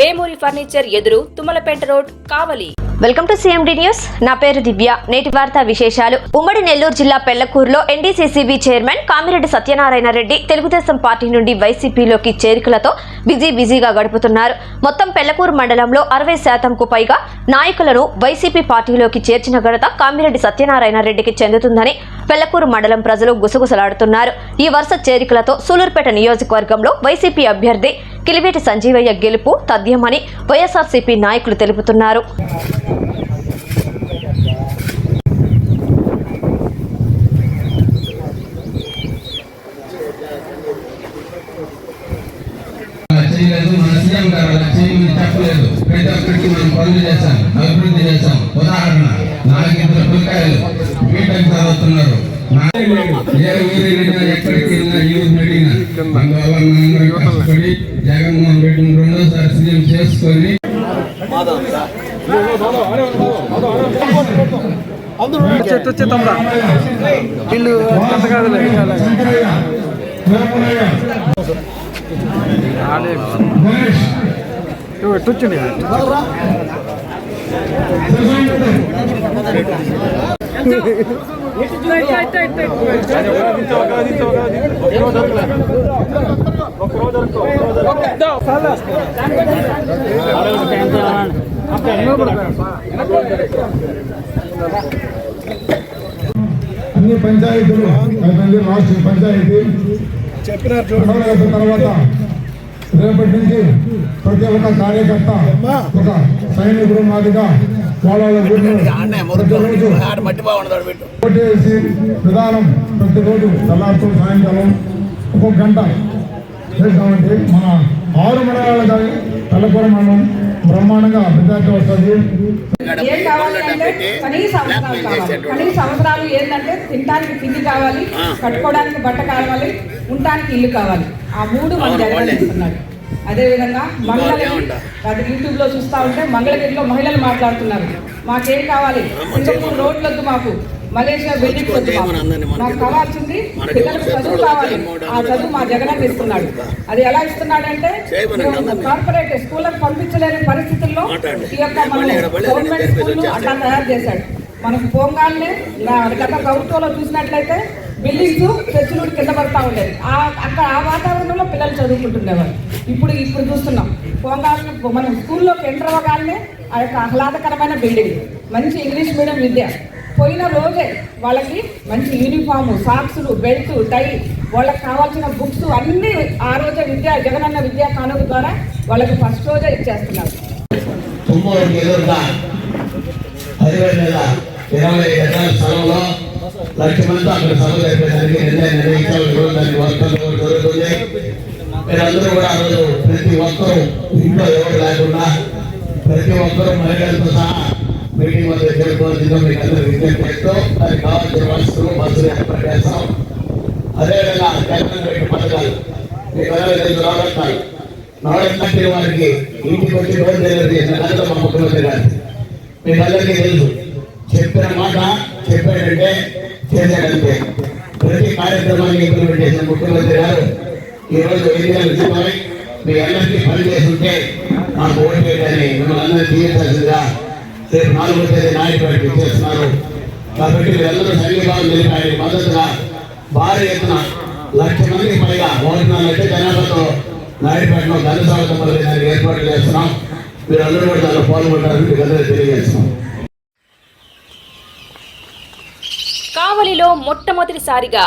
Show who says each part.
Speaker 1: Vemuri furniture ఎదురు Tummalapeta road Kavali.
Speaker 2: Welcome to CMD news నా పేరు దివ్య. నేటి వార్తా విశేషాలు. ఉమ్మడి నెల్లూరు జిల్లా పెళ్ళకూరులో NDCCB chairman Kamireddy Satyanarayana Reddy Telugu Desam party నుండి వైసీపీలోకి చేరికలతో బిజీ బిజీగా గడుపుతున్నారు. మొత్తం పెళ్ళకూరు మండలంలో అరవై శాతంకు పైగా నాయకులను వైసీపీ పార్టీలోకి చేర్చిన ఘనత కామిరెడ్డి సత్యనారాయణ రెడ్డికి చెందుతుందని పెళ్ళకూరు మండలం ప్రజలు గుసగుసలాడుతున్నారు. ఈ వరుస చేరికలతో సూలూరుపేట నియోజకవర్గంలో వైసీపీ అభ్యర్థి కిలివేటి సంజీవయ్య గెలుపు తథ్యమని వైఎస్ఆర్సీపీ నాయకులు తెలుపుతున్నారు.
Speaker 3: చేయలేదు మన సీఎం గారు అలా చేయమని చెప్పలేదు. ప్రతి ఒక్కరికి మనం పనులు చేశాం అభివృద్ధి చేశాం. ఉదాహరణ నాకు ఇద్దరు పిల్లకాయలు బీటెక్ చదువుతున్నారు ఏ ఊరు ఎక్కడికి వెళ్ళినా అడిగినా అందువల్ల మనందరం కష్టపడి జగన్మోహన్ రెడ్డిని రెండోసారి సీఎం చేసుకొని
Speaker 4: చెట్టు వచ్చే తమ్ముడా వీళ్ళు అంత కాదులే
Speaker 5: అన్ని పంచాయతీలు అయిపోయింది రాష్ట్ర పంచాయతీ చెప్పిన తర్వాత రేపటి నుంచి ప్రతి ఒక్క కార్యకర్త ఒక సైనికుడు మాదిగా ఓటేసి విధానం ప్రతిరోజు తెల్లారుతూ సాయంకాలం ఒక్కొక్క గంట చేస్తామంటే మన ఆరు మండలాలు కానీ తెల్లకూర మండలం బ్రహ్మాండంగా మెజార్టీ వస్తుంది
Speaker 6: కనీస అవసరాలు కావాలి కనీస అవసరాలు ఏంటంటే తినడానికి తిండి కావాలి కట్టుకోవడానికి బట్ట కావాలి ఉండడానికి ఇల్లు కావాలి. ఆ మూడు మన ఇస్తున్నాడు అదేవిధంగా మహిళలకి అది యూట్యూబ్లో చూస్తా ఉంటే మంగళగిరిలో మహిళలు మాట్లాడుతున్నారు. మాకేం కావాలి? సింగపూర్ రోడ్లు వద్దు మాకు. మలేషియా బిల్డింగ్ వద్దు మాకు. కావాల్సింది పిల్లలకు చదువు కావాలి. ఆ చదువు మా జగన్ ఇస్తున్నాడు. అది ఎలా ఇస్తున్నాడంటే కార్పొరేట్ స్కూళ్ళకు పంపించలేని పరిస్థితుల్లో ఈ యొక్క మన గవర్నమెంట్ స్కూల్ అట్లా తయారు చేశాడు. మనకు పోగానే గత ప్రభుత్వంలో చూసినట్లయితే బిల్డింగ్స్ చర్చిలూడి కింద పడతా ఉండేది ఆ అక్కడ ఆ వాతావరణంలో పిల్లలు చదువుకుంటుండేవారు ఇప్పుడు ఇప్పుడు చూస్తున్నాం. పోగానే మనం స్కూల్లోకి ఎంటర్ అవ్వగానే ఆ యొక్క ఆహ్లాదకరమైన బిల్డింగ్ మంచి ఇంగ్లీష్ మీడియం విద్య. పోయిన రోజే వాళ్ళకి మంచి యూనిఫాము సాక్సులు బెల్ట్ టై వాళ్ళకి కావాల్సిన బుక్స్ అన్నీ ఆ రోజే విద్యా జగనన్న విద్యా కానుక ద్వారా వాళ్ళకి ఫస్ట్ రోజే ఇచ్చేస్తున్నారు.
Speaker 3: ఇరవై ఎదురుగా ఇరవై ఎకరాల స్థలంలో లక్ష మంది అక్కడ సభలు జరిపేదానికి మీరందరూ కూడా ఆ రోజు ప్రతి ఒక్కరూ ఇంట్లో ఎవరు లేకుండా ప్రతి ఒక్కరూ మహిళలతో సహా మీటింగ్ వద్ద చేరుకోవాల్సిందిగా మీకు అందరూ విజ్ఞప్తి చేస్తూ దానికి కావాల్సిన వస్తువులు బస్సులు ఏర్పాటు చేస్తాం. అదేవిధంగా జగన్ రెడ్డి పథకాలు మీకు ఎవరైతే తెలుసు రాబట్టాలి నవరత్న వారికి ఇంటికి వచ్చి రోజు డెలివరీ చేసిన ఘనత మా ముఖ్యమంత్రి గారు. మీకు అందరికీ తెలుసు. చెప్పిన మాట చెప్పాడంటే చేశాడంతే ప్రతి కార్యక్రమాన్ని ఇంప్లిమెంట్ చేసిన ముఖ్యమంత్రి గారు ఈ రోజు ఎన్నికలు మీ అందరికీ పని చేస్తుంటే మాకు ఓటు వేయడాన్ని మిమ్మల్ని అందరినీ తీర్చాల్సిందిగా రేపు నాలుగో తేదీ నాయకుడికి ఇచ్చేస్తున్నారు కాబట్టి మీరందరూ సంఘీభావం తెలిపి మద్దతుగా భారీ ఎత్తున లక్ష మందికి పైగా లక్ష జనాభాతో నాయుడుపేటలో ఘన స్వాగతం చేస్తున్నాం. మీరందరూ కూడా పాల్గొంటారని మీకు అందరూ తెలియజేస్తున్నాం.
Speaker 1: కావలిలో మొట్టమొదటిసారిగా